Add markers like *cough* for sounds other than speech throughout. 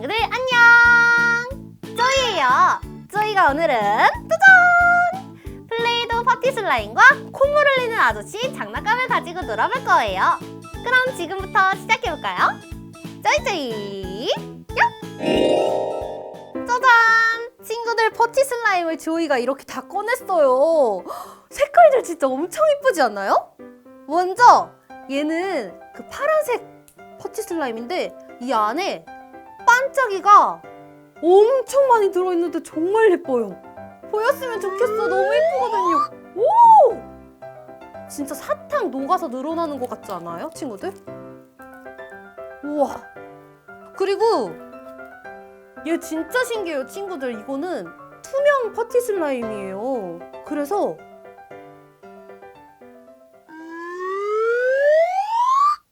친구들 안녕! 쪼이예요. 쪼이가 오늘은 짜잔! 플레이도 파티 슬라임과 콧물 흘리는 아저씨 장난감을 가지고 놀아볼 거예요. 그럼 지금부터 시작해볼까요? 쪼이쪼이! 야! 짜잔! 친구들 퍼티 슬라임을 조이가 이렇게 다 꺼냈어요. 헉, 색깔들 진짜 엄청 이쁘지 않나요? 먼저 얘는 그 파란색 퍼티 슬라임인데 이 안에 반짝이가 엄청 많이 들어있는데 정말 예뻐요. 보였으면 좋겠어. 너무 예쁘거든요. 오! 진짜 사탕 녹아서 늘어나는 것 같지 않아요, 친구들? 우와. 그리고 얘 진짜 신기해요, 친구들. 이거는 투명 퍼티 슬라임이에요. 그래서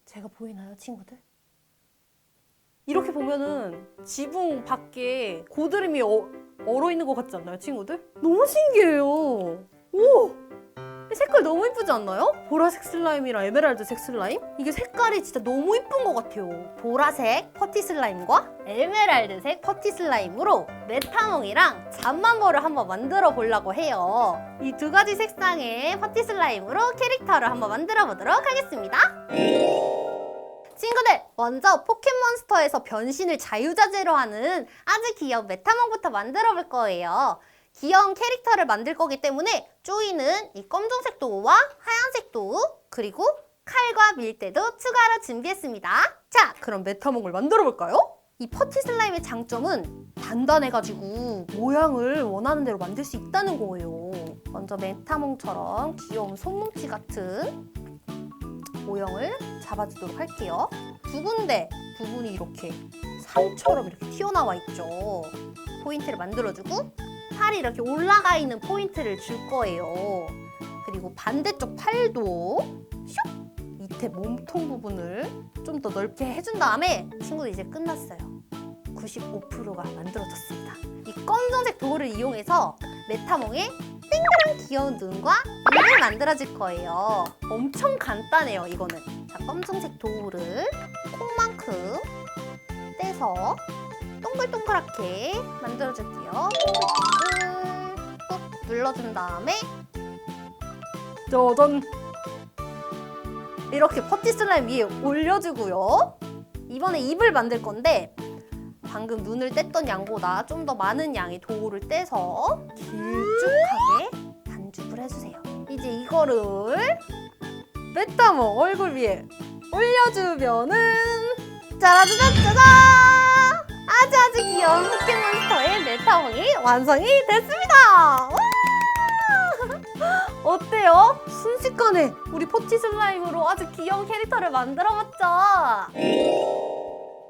제가 보이나요, 친구들? 보면은 지붕 밖에 고드름이 어, 얼어 있는 것 같지 않나요, 친구들? 너무 신기해요. 오! 이 색깔 너무 이쁘지 않나요? 보라색 슬라임이랑 에메랄드색 슬라임? 이게 색깔이 진짜 너무 이쁜 것 같아요. 보라색 퍼티 슬라임과 에메랄드색 퍼티 슬라임으로 메타몽이랑 잠만보를 한번 만들어 보려고 해요. 이 두 가지 색상의 퍼티 슬라임으로 캐릭터를 한번 만들어 보도록 하겠습니다. 친구들, 먼저 포켓몬스터에서 변신을 자유자재로 하는 아주 귀여운 메타몽부터 만들어 볼 거예요. 귀여운 캐릭터를 만들 거기 때문에 쪼이는 이 검정색 도우와 하얀색 도우 그리고 칼과 밀대도 추가로 준비했습니다. 자, 그럼 메타몽을 만들어 볼까요? 이 퍼티 슬라임의 장점은 단단해가지고 모양을 원하는 대로 만들 수 있다는 거예요. 먼저 메타몽처럼 귀여운 손뭉치 같은 모형을 잡아주도록 할게요. 두 군데 부분이 이렇게 산처럼 이렇게 튀어나와 있죠. 포인트를 만들어주고 팔이 이렇게 올라가 있는 포인트를 줄 거예요. 그리고 반대쪽 팔도 슉 밑에 몸통 부분을 좀 더 넓게 해준 다음에 친구들 이제 끝났어요. 95%가 만들어졌습니다. 이 검정색 도구를 이용해서 메타몽의 땡그란 귀여운 눈과 입을 만들어줄 거예요. 엄청 간단해요, 이거는. 자, 검정색 도구를 콩만큼 떼서 동글동글하게 만들어줄게요. 꾹 눌러준 다음에 짜잔! 이렇게 퍼티 슬라임 위에 올려주고요. 이번에 입을 만들 건데 방금 눈을 뗐던 양보다 좀 더 많은 양의 도우를 떼서 길쭉하게 반죽을 해주세요. 이제 이거를 메타몽 얼굴 위에 올려주면은 짜라짜자짜자! 아주 아주 귀여운 포켓몬스터의 메타몽이 완성이 됐습니다! 와! *laughs* 어때요? 순식간에 우리 포티 슬라임으로 아주 귀여운 캐릭터를 만들어봤죠?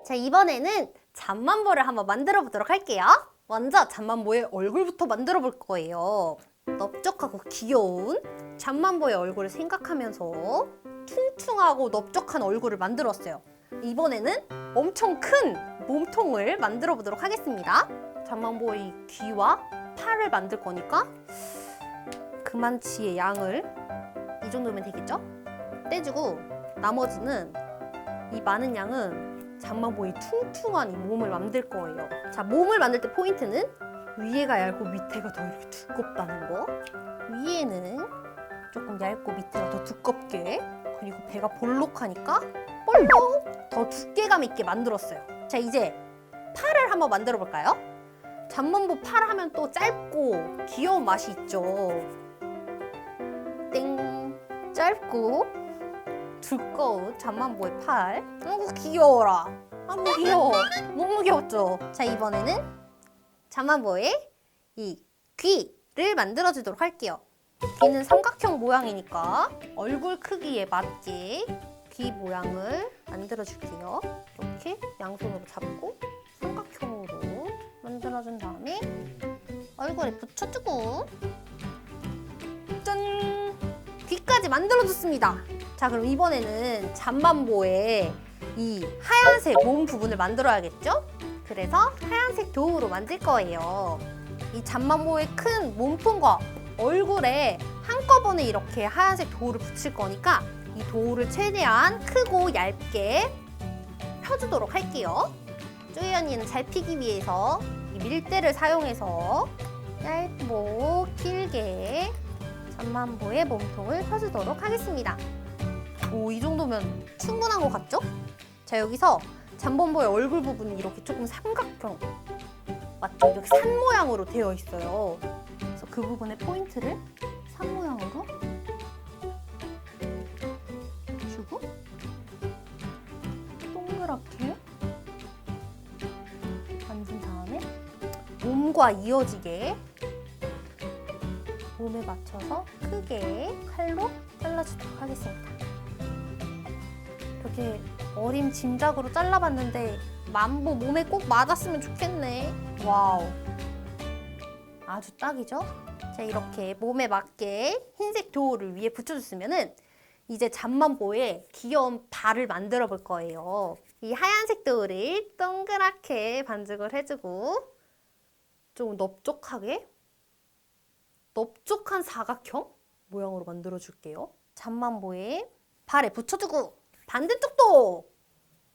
자, 이번에는 잠만보를 한번 만들어 보도록 할게요. 먼저 잠만보의 얼굴부터 만들어 볼 거예요. 넓적하고 귀여운 잠만보의 얼굴을 생각하면서 퉁퉁하고 넓적한 얼굴을 만들었어요. 이번에는 엄청 큰 몸통을 만들어 보도록 하겠습니다. 잠만보의 귀와 팔을 만들 거니까 그만치의 양을 이 정도면 되겠죠? 떼주고 나머지는 이 많은 양은 잠만보이 퉁퉁한 이 몸을 만들 거예요. 자, 몸을 만들 때 포인트는 위에가 얇고 밑에가 더 이렇게 두껍다는 거. 위에는 조금 얇고 밑에가 더 두껍게 그리고 배가 볼록하니까 볼록 더 두께감 있게 만들었어요. 자, 이제 팔을 한번 만들어 볼까요? 잠만보 팔 하면 또 짧고 귀여운 맛이 있죠. 땡 짧고 두꺼운 잠만보의 팔. 아이고 귀여워라. 아이고 귀여워. 너무 귀엽죠? 자 이번에는 잠만보의 이 귀를 만들어주도록 할게요. 귀는 삼각형 모양이니까 얼굴 크기에 맞게 귀 모양을 만들어줄게요. 이렇게 양손으로 잡고 삼각형으로 만들어준 다음에 얼굴에 붙여주고 짠! 귀까지 만들어줬습니다. 자, 그럼 이번에는 잠만보의 이 하얀색 몸 부분을 만들어야겠죠? 그래서 하얀색 도우로 만들 거예요. 이 잠만보의 큰 몸통과 얼굴에 한꺼번에 이렇게 하얀색 도우를 붙일 거니까 이 도우를 최대한 크고 얇게 펴주도록 할게요. 쪼이 언니는 잘 피기 위해서 이 밀대를 사용해서 얇고 길게 잠만보의 몸통을 펴주도록 하겠습니다. 오, 이 정도면 충분한 것 같죠? 자, 여기서 잠범보의 얼굴 부분이 이렇게 조금 삼각형 맞죠? 이렇게 산 모양으로 되어 있어요. 그래서 그 부분에 포인트를 산 모양으로 주고 동그랗게 만진 다음에 몸과 이어지게 몸에 맞춰서 크게 칼로 잘라주도록 하겠습니다. 이렇게 어린 짐작으로 잘라봤는데 만보 몸에 꼭 맞았으면 좋겠네. 와우. 아주 딱이죠? 자, 이렇게 몸에 맞게 흰색 도우를 위에 붙여줬으면은 이제 잠만보에 귀여운 발을 만들어 볼 거예요. 이 하얀색 도우를 동그랗게 반죽을 해주고 좀 넓적하게 넓적한 사각형 모양으로 만들어 줄게요. 잠만보에 발에 붙여주고 반대쪽도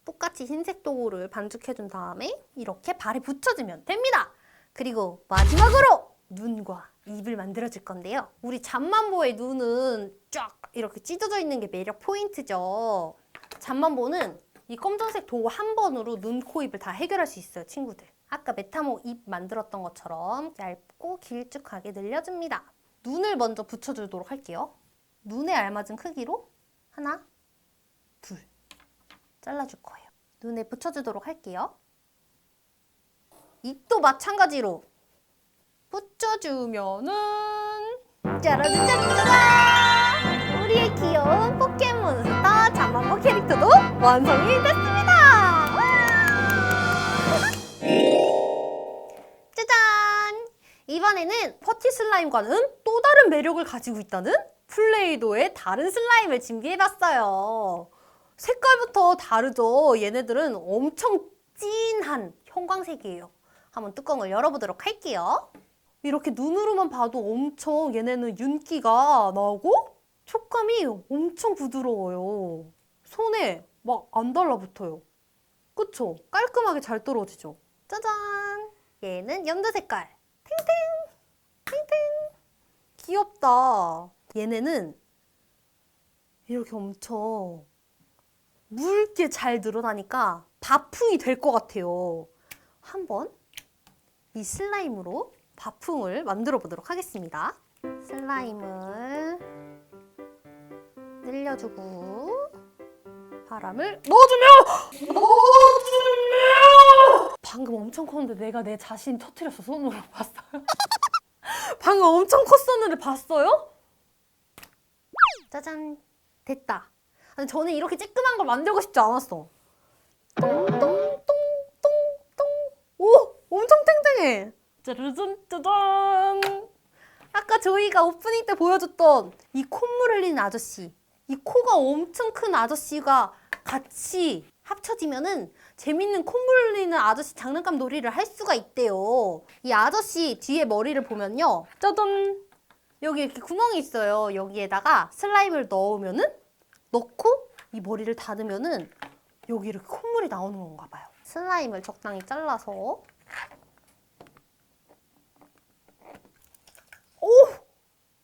똑같이 흰색 도구를 반죽해준 다음에 이렇게 발에 붙여주면 됩니다. 그리고 마지막으로 눈과 입을 만들어줄 건데요. 우리 잠만보의 눈은 쫙 이렇게 찢어져 있는 게 매력 포인트죠. 잠만보는 이 검정색 도구 한 번으로 눈, 코, 입을 다 해결할 수 있어요, 친구들. 아까 메타모 입 만들었던 것처럼 얇고 길쭉하게 늘려줍니다. 눈을 먼저 붙여주도록 할게요. 눈에 알맞은 크기로 하나, 둘 잘라줄 거예요. 눈에 붙여주도록 할게요. 입도 마찬가지로 붙여주면은 짜라짜라짜라 우리의 귀여운 포켓몬스터 잠만보 캐릭터도 완성이 됐습니다. 와! 짜잔! 이번에는 퍼티 슬라임과는 또 다른 매력을 가지고 있다는 플레이도의 다른 슬라임을 준비해봤어요. 색깔부터 다르죠? 얘네들은 엄청 진한 형광색이에요. 한번 뚜껑을 열어보도록 할게요. 이렇게 눈으로만 봐도 엄청 얘네는 윤기가 나고 촉감이 엄청 부드러워요. 손에 막 안 달라붙어요. 그쵸? 깔끔하게 잘 떨어지죠? 짜잔! 얘는 연두 색깔. 탱탱! 탱탱! 귀엽다. 얘네는 이렇게 엄청 묽게 잘 늘어나니까 바풍이 될 것 같아요. 한번 이 슬라임으로 바풍을 만들어 보도록 하겠습니다. 슬라임을 늘려주고 바람을 넣어주며 넣어주며 방금 엄청 컸는데 내가 내 자신 터트렸어 손으로 *laughs* 봤어요? 방금 엄청 컸었는데 봤어요? 짜잔 됐다. 아니, 저는 이렇게 쬐끄만 걸 만들고 싶지 않았어. 똥똥똥똥똥 오 엄청 탱탱해. 짜르잔 짜잔. 아까 저희가 오프닝 때 보여줬던 이 콧물 흘리는 아저씨, 이 코가 엄청 큰 아저씨가 같이 합쳐지면은 재밌는 콧물 흘리는 아저씨 장난감 놀이를 할 수가 있대요. 이 아저씨 뒤에 머리를 보면요, 짜잔. 여기 이렇게 구멍이 있어요. 여기에다가 슬라임을 넣으면은 넣고 이 머리를 닫으면은 여기 이렇게 콧물이 나오는 건가 봐요. 슬라임을 적당히 잘라서 오!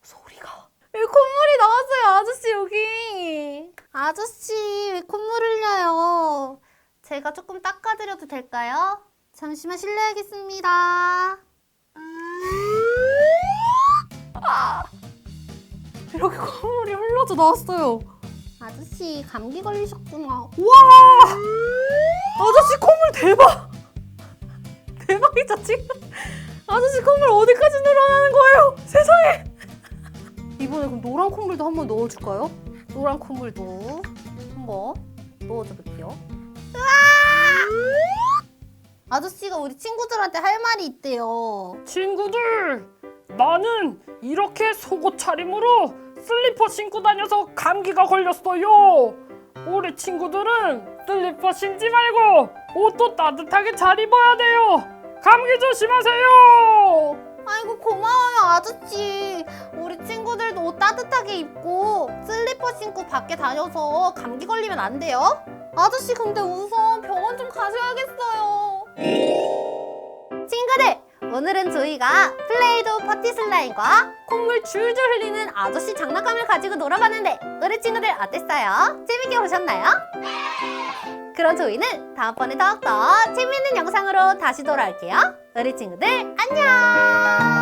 소리가 왜 콧물이 나왔어요, 아저씨 여기. 아저씨 왜 콧물 흘려요? 제가 조금 닦아드려도 될까요? 잠시만 실례하겠습니다. 아! 이렇게 콧물이 흘러져 나왔어요. 아저씨 감기 걸리셨구나. 와! 아저씨 콧물 대박! *laughs* 대박이죠 지금? 아저씨 콧물 어디까지 늘어나는 거예요? 세상에! 이번에 그럼 노란 콧물도 한번 넣어줄까요? 노란 콧물도 한번 넣어줘 볼게요. 으아! 아저씨가 우리 친구들한테 할 말이 있대요. 친구들, 나는 이렇게 속옷 차림으로 슬리퍼 신고 다녀서 감기가 걸렸어요. 우리 친구들은 슬리퍼 신지 말고 옷도 따뜻하게 잘 입어야 돼요. 감기 조심하세요. 아이고 고마워요 아저씨 우리 친구들도 옷 따뜻하게 입고 슬리퍼 신고 밖에 다녀서 감기 걸리면 안 돼요? 아저씨 근데 우선 병원 좀 가셔야겠어요 오늘은 저희가 플레이도 파티 슬라임과 콧물 줄줄 흘리는 아저씨 장난감을 가지고 놀아봤는데 우리 친구들 어땠어요? 재밌게 보셨나요? 그럼 저희는 다음번에 더욱더 재밌는 영상으로 다시 돌아올게요. 우리 친구들 안녕!